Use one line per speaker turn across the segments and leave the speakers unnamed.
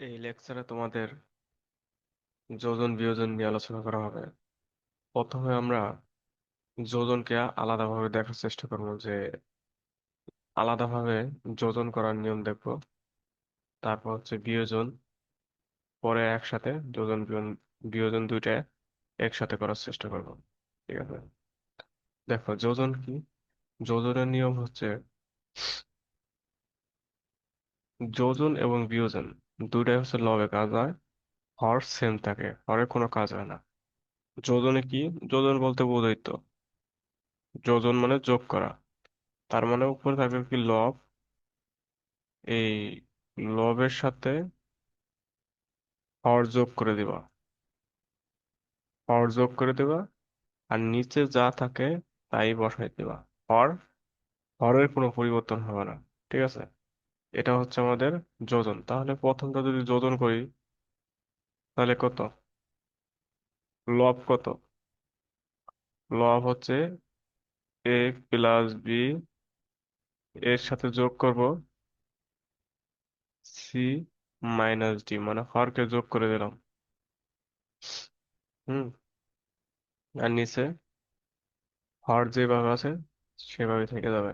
এই লেকচারে তোমাদের যোজন বিয়োজন নিয়ে আলোচনা করা হবে। প্রথমে আমরা যোজনকে আলাদাভাবে দেখার চেষ্টা করব যে আলাদাভাবে যোজন করার নিয়ম দেখব। তারপর হচ্ছে বিয়োজন, পরে একসাথে যোজন বিয়োজন দুইটা একসাথে করার চেষ্টা করব। ঠিক আছে? দেখো, যোজন কি? যোজনের নিয়ম হচ্ছে যোজন এবং বিয়োজন। দুইটাই হচ্ছে লবে কাজ হয় হর সেম থাকে হরের কোনো কাজ হয় না। যোজনে কি? যোজন বলতে বোঝাই তো। যোজন মানে যোগ করা। তার মানে উপরে থাকবে কি লব এই লবের সাথে হর যোগ করে দিবা। হর যোগ করে দিবা, আর নিচে যা থাকে তাই বসাই দিবা। হর হরের কোনো পরিবর্তন হবে না, ঠিক আছে? এটা হচ্ছে আমাদের যোজন। তাহলে প্রথমটা যদি যোজন করি, তাহলে কত? লব কত? লব হচ্ছে এ প্লাস বি এর সাথে যোগ করব সি মাইনাস ডি মানে হরকে যোগ করে দিলাম। হুম, আর নিচে হর যেভাবে আছে সেভাবে থেকে যাবে।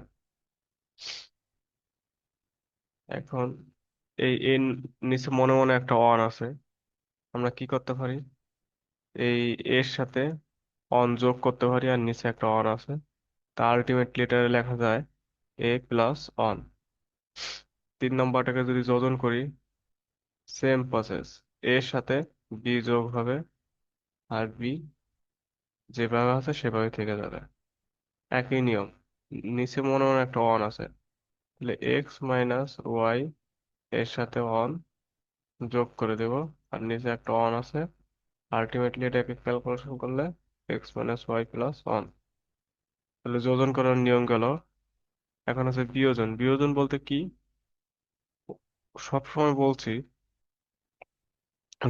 এখন এই এর নিচে মনে মনে একটা অন আছে। আমরা কি করতে পারি? এই এর সাথে অন যোগ করতে পারি আর নিচে একটা অন আছে। তা আলটিমেটলি লেটারে লেখা যায় এ প্লাস অন তিন নম্বরটাকে যদি যোজন করি সেম প্রসেস এর সাথে বি যোগ হবে আর বি যেভাবে আছে সেভাবে থেকে যাবে। একই নিয়ম। নিচে মনে মনে একটা অন আছে। তাহলে এক্স মাইনাস ওয়াই এর সাথে অন যোগ করে দেব। আর নিচে একটা অন আছে। আলটিমেটলি এটাকে ক্যালকুলেশন করলে X minus Y plus one তাহলে যোজন করার নিয়ম গেল। এখন আছে বিয়োজন। বিয়োজন বলতে কি? সবসময় বলছি,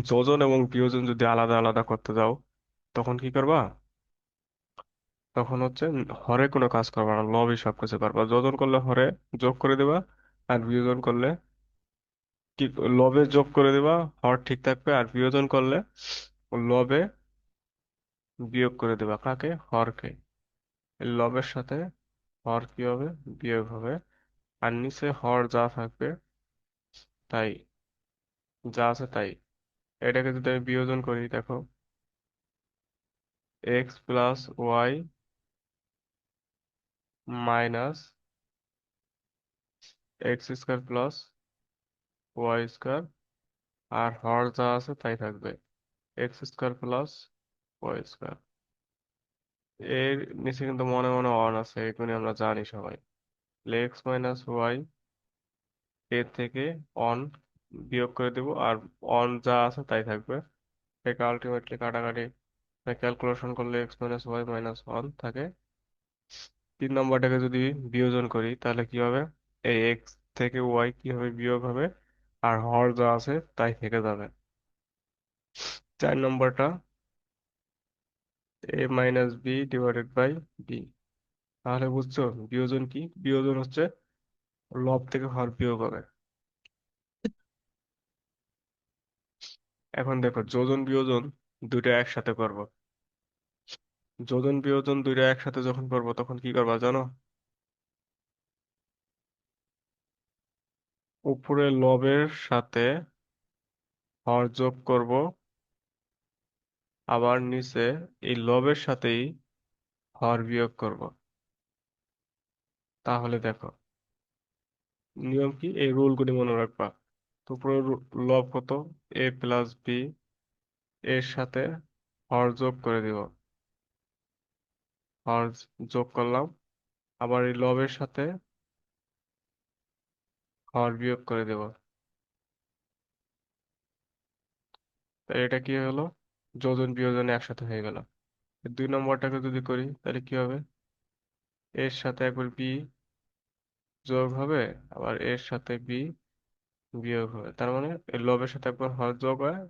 যোজন এবং বিয়োজন যদি আলাদা আলাদা করতে যাও, তখন কি করবা? তখন হচ্ছে হরে কোনো কাজ করবা না লবই সব কিছু করবা। যোজন করলে হরে যোগ করে দিবা, আর বিয়োজন করলে কি লবে যোগ করে দিবা, হর ঠিক থাকবে, আর বিয়োজন করলে লবে বিয়োগ করে দিবা। কাকে? হরকে। লবের সাথে হর কি হবে? বিয়োগ হবে। আর নিচে হর যা থাকবে, তাই, যা আছে তাই। এটাকে যদি আমি বিয়োজন করি, দেখো X plus Y minus X square plus Y square আর হর যা আছে তাই থাকবে। X square plus Y square এর নিচে কিন্তু মনে মনে অন আছে, এগুলি আমরা জানি সবাই। এক্স মাইনাস ওয়াই এর থেকে অন বিয়োগ করে দেব, আর অন যা আছে তাই থাকবে। থেকে আলটিমেটলি কাটাকাটি ক্যালকুলেশন করলে X minus Y minus one থাকে। তিন নম্বরটাকে যদি বিয়োজন করি, তাহলে কি হবে? এই এক্স থেকে ওয়াই কি হবে বিয়োগ হবে? আর হর যা আছে তাই থেকে যাবে। চার নম্বরটা A minus B divided by B তাহলে বুঝছ, বিয়োজন কি? বিয়োজন হচ্ছে লব থেকে হর বিয়োগ হবে। এখন দেখো, যোজন বিয়োজন দুইটা একসাথে করব। যোজন বিয়োজন দুইটা একসাথে যখন করব তখন কি করবা জানো? উপরে লবের সাথে হর যোগ করব, আবার নিচে এই লবের সাথেই হর বিয়োগ করব। তাহলে দেখো, নিয়ম কি? এই রুলগুলি মনে রাখবা। তো উপরে লব কত? এ প্লাস বি এর সাথে হর যোগ করে দিব। হর যোগ করলাম। আবার এই লবের সাথে হর বিয়োগ করে দেব। তাহলে এটা কি হলো? যোজন বিয়োজন একসাথে হয়ে গেল। দুই নম্বরটাকে যদি করি, তাহলে কি হবে? এর সাথে একবার বি যোগ হবে, আবার এর সাথে বি বিয়োগ হবে। তার মানে এই লবের সাথে একবার হর যোগ হয়,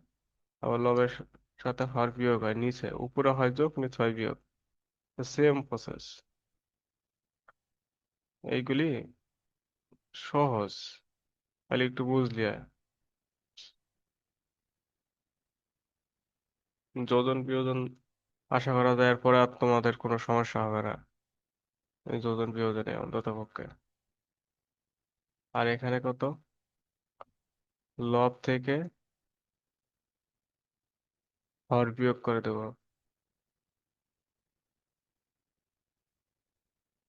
আবার লবের সাথে হর বিয়োগ হয়, নিচে। উপরে হয় যোগ, নিচে হয় বিয়োগ। Same process. এইগুলি সহজ, তাহলে একটু বুঝলি যোজন বিয়োজন আশা করা যায়, এরপরে আর তোমাদের কোনো সমস্যা হবে না। যোজন বিয়োজনে অন্তত পক্ষে আর এখানে কত? লব থেকে হর বিয়োগ করে দেবো।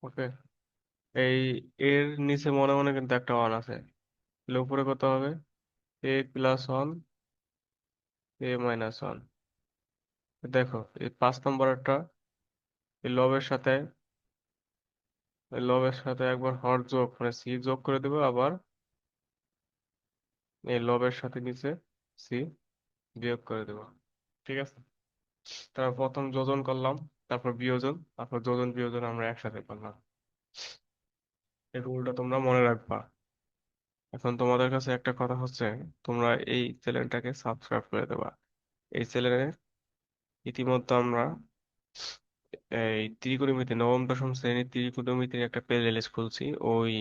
ওকে। এই এর নিচে মনে মনে কিন্তু একটা ওয়ান আছে। তাহলে উপরে কত হবে? A plus one A minus one দেখো, এই পাঁচ নম্বরটা এই লবের সাথে লবের সাথে একবার হর যোগ মানে সি যোগ করে দেবো আবার এই লবের সাথে নিচে সি বিয়োগ করে দেবো। ঠিক আছে? তারপর প্রথম যোজন করলাম। তারপর বিয়োজন, তারপর যোজন, বিয়োজন আমরা একসাথে করলাম। এই রুলটা তোমরা মনে রাখবা। এখন তোমাদের কাছে একটা কথা হচ্ছে, তোমরা এই চ্যানেলটাকে সাবস্ক্রাইব করে দেবা। এই চ্যানেলে ইতিমধ্যে আমরা এই ত্রিকোণমিতি, নবম, দশম শ্রেণির ত্রিকোণমিতির একটা প্লে লিস্ট খুলছি। ওই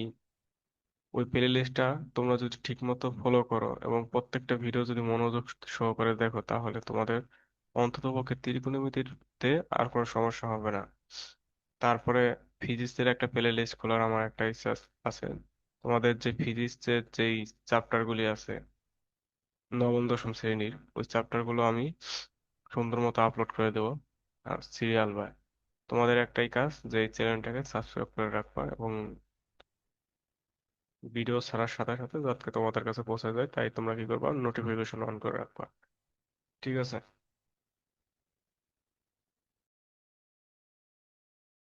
ওই প্লে লিস্টটা তোমরা যদি ঠিকমতো ফলো করো এবং প্রত্যেকটা ভিডিও যদি মনোযোগ সহকারে দেখো, তাহলে তোমাদের অন্ততপক্ষে ত্রিকোণমিতিতে আর কোনো সমস্যা হবে না। তারপরে ফিজিক্সের একটা প্লে লিস্ট খোলার আমার একটা ইচ্ছা আছে। তোমাদের যে ফিজিক্সের যেই চ্যাপ্টার গুলি আছে, নবম, দশম শ্রেণির, ওই চ্যাপ্টারগুলো আমি সুন্দর মতো আপলোড করে দেবো। আর সিরিয়াল বাই তোমাদের একটাই কাজ যে এই চ্যানেলটাকে সাবস্ক্রাইব করে রাখবা এবং ভিডিও ছাড়ার সাথে সাথে যাতে তোমাদের কাছে পৌঁছে যায়, তাই তোমরা কি করবা? নোটিফিকেশন অন করে রাখবা। ঠিক আছে?